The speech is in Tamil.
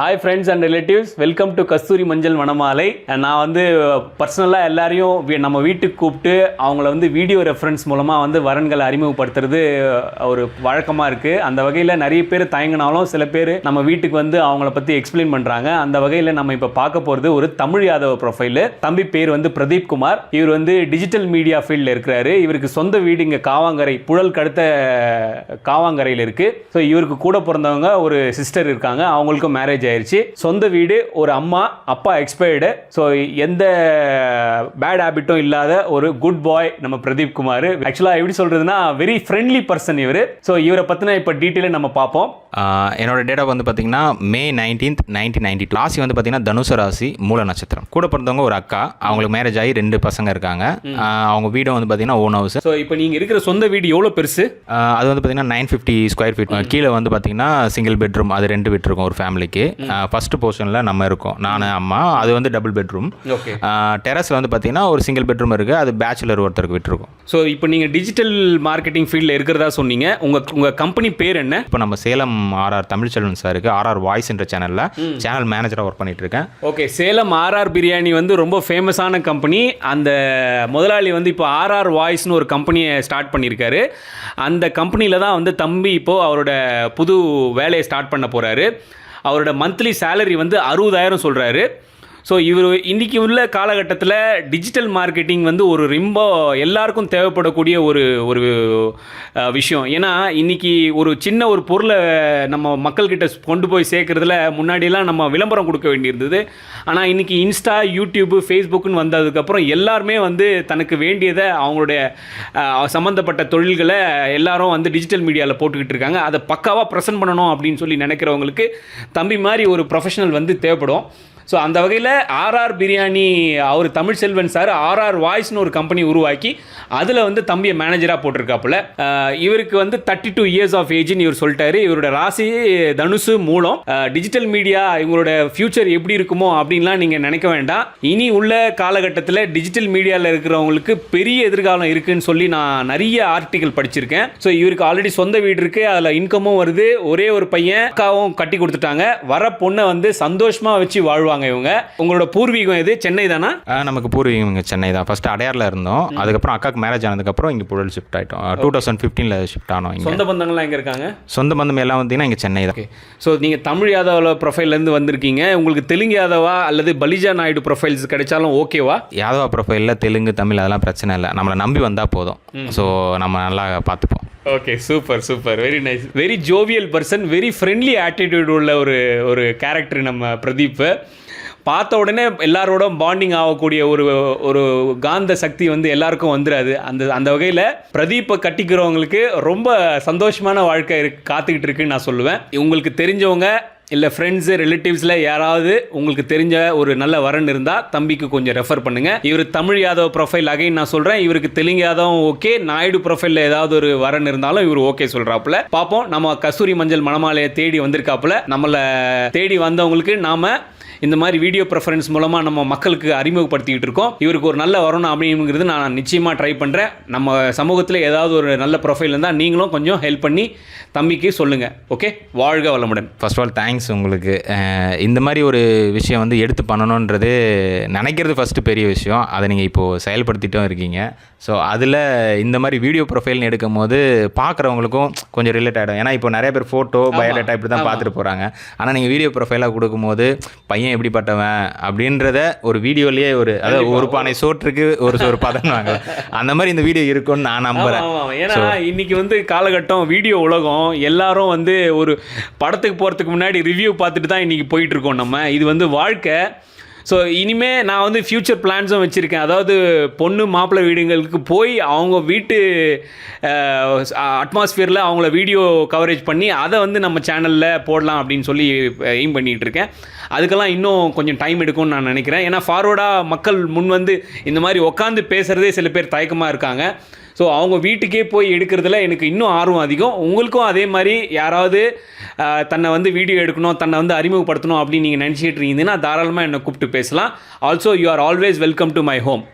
Hi friends and relatives welcome to Kasturi Manjal Manamalai நான் வந்து பர்சனலாக எல்லாரையும் வீ- நம்ம வீட்டுக்கு கூப்பிட்டு அவங்கள வந்து வீடியோ ரெஃபரன்ஸ் மூலமாக வந்து வரன்களை அறிமுகப்படுத்துறது ஒரு வழக்கமாக இருக்குது அந்த வகையில் நிறைய பேர் தயங்கினாலும் சில பேர் நம்ம வீட்டுக்கு வந்து அவங்கள பற்றி எக்ஸ்பிளைன் பண்ணுறாங்க அந்த வகையில் நம்ம இப்போ பார்க்க போகிறது ஒரு தமிழ் யாதவ ப்ரொஃபைலு தம்பி பேர் வந்து பிரதீப் குமார். இவர் வந்து டிஜிட்டல் மீடியா ஃபீல்டில் இருக்கிறாரு. இவருக்கு சொந்த வீடு இங்கே காவாங்கரை புழல் கடுத்த காவாங்கரையில் இருக்குது ஸோ இவருக்கு கூட பிறந்தவங்க ஒரு சிஸ்டர் இருக்காங்க. அவங்களுக்கும் மேரேஜ் ஆயிருச்சு சொந்த வீடு ஒரு அம்மா அப்பா எக்ஸ்பயர்டு ஸோ எந்த பேட் ஹேபிட்டும் இல்லாத ஒரு குட் பாய் நம்ம பிரதீப் குமார். ஆக்சுவலாக எப்படி சொல்கிறதுனா வெரி ஃப்ரெண்ட்லி பர்சன் இவர். ஸோ இவரை பற்றின இப்போ டீட்டெயிலாக நம்ம பார்ப்போம். என்னோட டேட் ஆஃப் வந்து பார்த்தீங்கன்னா மே நைன்டீன்த் நைன்டீன் நைன்டி ராசி வந்து பார்த்தீங்கன்னா தனுசு ராசி மூல நட்சத்திரம். கூட பிறந்தவங்க ஒரு அக்கா அவங்களுக்கு மேரேஜ் ஆகி ரெண்டு பசங்க இருக்காங்க. அவங்க வீடும் வந்து பார்த்தீங்கன்னா ஓன் ஹவுஸ் ஸோ இப்போ நீங்கள் இருக்கிற சொந்த வீடு எவ்வளோ பெருசு? அது வந்து பார்த்தீங்கன்னா நைன் ஃபிஃப்டி ஸ்கொயர் ஃபீட் கீழே வந்து பார்த்தீங்கன்னா சிங்கிள் பெட்ரூம் அது ரெண்டு வீட் இருக்கும் ஒரு ஃபேமிலிக்கு ஃபர்ஸ்ட் போர்ஷனில் நம்ம இருக்கோம். நான் அம்மா அது வந்து டபுள் பெட்ரூம் டெரஸில் வந்து பார்த்தீங்கன்னா ஒரு சிங்கிள் பெட்ரூம் இருக்குது அது பேச்சுலர் ஒருத்தருக்கு விட்டுருக்கோம். ஸோ இப்போ நீங்கள் டிஜிட்டல் மார்க்கெட்டிங் ஃபீல்டில் இருக்கிறதா சொன்னீங்க. உங்கள் உங்கள் கம்பெனி பேர் என்ன? இப்போ நம்ம சேலம் ஆர்ஆர் தமிழ்ச்செல்வன் சாருக்கு ஆர்ஆர் வாய்ஸ் என்ற சேனலில் சேனல் மேனேஜராக ஒர்க் பண்ணிட்டு இருக்கேன் ஓகே சேலம் ஆர்ஆர் பிரியாணி வந்து ரொம்ப ஃபேமஸான கம்பெனி அந்த முதலாளி வந்து இப்போ ஆர்ஆர் வாய்ஸ்னு ஒரு கம்பெனியை ஸ்டார்ட் பண்ணியிருக்காரு. அந்த கம்பெனியில் தான் வந்து தம்பி இப்போது அவரோட புது வேலையை ஸ்டார்ட் பண்ண போகிறாரு அவரோட மந்த்லி சேலரி வந்து அறுபதாயிரம் சொல்கிறாரு ஸோ இவர் இன்றைக்கி உள்ள காலகட்டத்தில் டிஜிட்டல் மார்க்கெட்டிங் வந்து ஒரு ரொம்ப எல்லாருக்கும் தேவைப்படக்கூடிய ஒரு ஒரு விஷயம். ஏன்னா இன்றைக்கி ஒரு சின்ன ஒரு பொருளை நம்ம மக்கள்கிட்ட கொண்டு போய் சேர்க்குறதுல முன்னாடியெல்லாம் நம்ம விளம்பரம் கொடுக்க வேண்டியிருந்தது. ஆனால் இன்றைக்கி இன்ஸ்டா யூடியூப்பு ஃபேஸ்புக்குன்னு வந்ததுக்கப்புறம் எல்லாருமே வந்து தனக்கு வேண்டியதை அவங்களுடைய சம்மந்தப்பட்ட தொழில்களை எல்லாரும் வந்து டிஜிட்டல் மீடியாவில் போட்டுக்கிட்டு இருக்காங்க. அதை பக்காவாக ப்ரெசென்ட் பண்ணணும் அப்படின்னு சொல்லி நினைக்கிறவங்களுக்கு தம்பி மாதிரி ஒரு ப்ரொஃபஷனல் வந்து தேவைப்படும். ஸோ அந்த வகையில் ஆர்ஆர் பிரியாணி அவர் தமிழ் செல்வன் சார் ஆர்ஆர் வாய்ஸ்னு ஒரு கம்பெனி உருவாக்கி அதில் வந்து தம்பியை மேனேஜராக போட்டிருக்காப்புல. இவருக்கு வந்து தேர்ட்டி டூ இயர்ஸ் ஆஃப் ஏஜ்னு இவர் சொல்லிட்டாரு. இவரோட ராசி தனுசு மூலம் டிஜிட்டல் மீடியா இவங்களோட ஃபியூச்சர் எப்படி இருக்குமோ அப்படின்லாம் நீங்கள் நினைக்க வேண்டாம். இனி உள்ள காலகட்டத்தில் டிஜிட்டல் மீடியாவில் இருக்கிறவங்களுக்கு பெரிய எதிர்காலம் இருக்குன்னு சொல்லி நான் நிறைய ஆர்டிகல் படிச்சிருக்கேன். ஸோ இவருக்கு ஆல்ரெடி சொந்த வீடு இருக்கு. அதில் இன்கமும் வருது. ஒரே ஒரு பையன் அக்காவும் கட்டி கொடுத்துட்டாங்க. வர பொண்ணை வந்து சந்தோஷமாக வச்சு வாழ்வாங்க. இவங்க. உங்களோட பூர்வீகம் எது? சென்னை தானா? நமக்கு பூர்வீகம் இங்கே சென்னை தான். ஃபர்ஸ்ட் அடையாரில் இருந்தோம். அதுக்கப்புறம் அக்காக்கு மேரேஜ் ஆனதுக்கப்புறம் இங்கே புழல் ஷிஃப்ட் ஆகிட்டோம் டூ தௌசண்ட் ஃபிஃப்டீனில் ஷிஃப்ட் ஆனோம் இங்கே. சொந்த பந்தங்கள்லாம் எங்க இருக்காங்க? சொந்த பந்தம் எல்லாம் வந்தீங்கன்னா இங்கே சென்னை தான். ஸோ நீங்கள் தமிழ் யாதவ ப்ரொஃபைல்லேருந்து வந்திருக்கீங்க. உங்களுக்கு தெலுங்கு யாதவா அல்லது பலிஜா நாயுடு ப்ரொஃபைல்ஸ் கிடைச்சாலும் ஓகேவா யாதவா ப்ரொஃபைலில் தெலுங்கு தமிழ் அதெல்லாம் பிரச்சனை இல்லை. நம்மளை நம்பி வந்தால் போதும். ஸோ நம்ம நல்லா பார்த்துப்போம். Okay super super very nice very jovial person very friendly attitude உள்ள ஒரு ஒரு கேரக்டர் நம்ம பிரதீப். பார்த்த உடனே எல்லாரோட பாண்டிங் ஆகக்கூடிய ஒரு ஒரு காந்த சக்தி வந்து எல்லாருக்கும் வந்துடாது அந்த அந்த வகையில் பிரதீப்பை கட்டிக்கிறவங்களுக்கு ரொம்ப சந்தோஷமான வாழ்க்கை இருக்கு காத்துக்கிட்டு இருக்குன்னு நான் சொல்லுவேன். உங்களுக்கு தெரிஞ்சவங்க இல்லை ஃப்ரெண்ட்ஸு ரிலேட்டிவ்ஸில் யாராவது உங்களுக்கு தெரிஞ்ச ஒரு நல்ல வரன் இருந்தால் தம்பிக்கு கொஞ்சம் ரெஃபர் பண்ணுங்கள் இவர் தமிழ் யாதவ் ப்ரொஃபைல் அகைன் நான் சொல்கிறேன் இவருக்கு தெலுங்கு யாதவும் ஓகே நாயுடு ப்ரொஃபைலில் ஏதாவது ஒரு வரன் இருந்தாலும் இவர் ஓகே சொல்கிறாப்புல பார்ப்போம் நம்ம கஸ்தூரி மஞ்சள் மணமாலையை தேடி வந்திருக்காப்புல. நம்மளை தேடி வந்தவங்களுக்கு நாம் இந்த மாதிரி வீடியோ ப்ரெஃபரன்ஸ் மூலமாக நம்ம மக்களுக்கு அறிமுகப்படுத்திக்கிட்டு இருக்கோம். இவருக்கு ஒரு நல்ல வரணும் அப்படிங்கிறது நான் நிச்சயமாக ட்ரை பண்ணுறேன் நம்ம சமூகத்தில் ஏதாவது ஒரு நல்ல ப்ரொஃபைல் இருந்தால் நீங்களும் கொஞ்சம் ஹெல்ப் பண்ணி தம்பிக்கு சொல்லுங்கள் ஓகே வாழ்க வளமுடன். ஃபர்ஸ்ட் ஆஃப் ஆல் தேங்க்ஸ் உங்களுக்கு. இந்த மாதிரி ஒரு விஷயம் வந்து எடுத்து பண்ணணுன்றது நினைக்கிறது ஃபஸ்ட்டு பெரிய விஷயம். அதை நீங்கள் இப்போது செயல்படுத்திட்டும் இருக்கீங்க. ஸோ அதில் இந்த மாதிரி வீடியோ ப்ரொஃபைல்னு எடுக்கும் போது பார்க்குறவங்களுக்கும் கொஞ்சம் ரிலேட் ஆகிடும் ஏன்னா இப்போ நிறைய பேர் ஃபோட்டோ பயோடேட்டா இப்படி தான் பார்த்துட்டு போகிறாங்க ஆனால் நீங்கள் வீடியோ ப்ரொஃபைலாக கொடுக்கும்போது பையன் எப்படிப்பட்டவன் அப்படின்றத ஒரு வீடியோலேயே ஒரு அதாவது ஒரு பானை சோற்றுக்கு ஒரு ஒரு பதன்வாங்க. அந்த மாதிரி இந்த வீடியோ இருக்கும்னு நான் ஆமா. ஏன்னா இன்னைக்கு வந்து காலகட்டம் வீடியோ உலகம் எல்லாரும் வந்து ஒரு படத்துக்கு போகிறதுக்கு முன்னாடி ரிவ்யூ பார்த்துட்டு தான் இன்னைக்கு போயிட்டு இருக்கோம் நம்ம. இது வந்து வாழ்க்கை. ஸோ இனிமே நான் வந்து ஃப்யூச்சர் பிளான்ஸும் வச்சுருக்கேன். அதாவது பொண்ணு மாப்பிள்ளை வீடுங்களுக்கு போய் அவங்க வீட்டு அட்மாஸ்ஃபியரில் அவங்கள வீடியோ கவரேஜ் பண்ணி அதை வந்து நம்ம சேனலில் போடலாம் அப்படின்னு சொல்லி எய்ம் பண்ணிகிட்டு இருக்கேன் அதுக்கெல்லாம் இன்னும் கொஞ்சம் டைம் எடுக்கும்னு நான் நினைக்கிறேன். ஏன்னா ஃபார்வர்டாக மக்கள் முன் வந்து இந்த மாதிரி உட்காந்து பேசுகிறதே சில பேர் தயக்கமாக இருக்காங்க. ஸோ அவங்க வீட்டுக்கே போய் எடுக்கிறதுல எனக்கு இன்னும் ஆர்வம் அதிகம். உங்களுக்கும் அதே மாதிரி யாராவது தன்னை வந்து வீடியோ எடுக்கணும் தன்னை வந்து அறிமுகப்படுத்தணும் அப்படின்னு நீங்கள் நினச்சிட்டு இருந்தீங்கன்னா தாராளமாக என்னை கூப்பிட்டு பேசலாம். Also you are always welcome to my home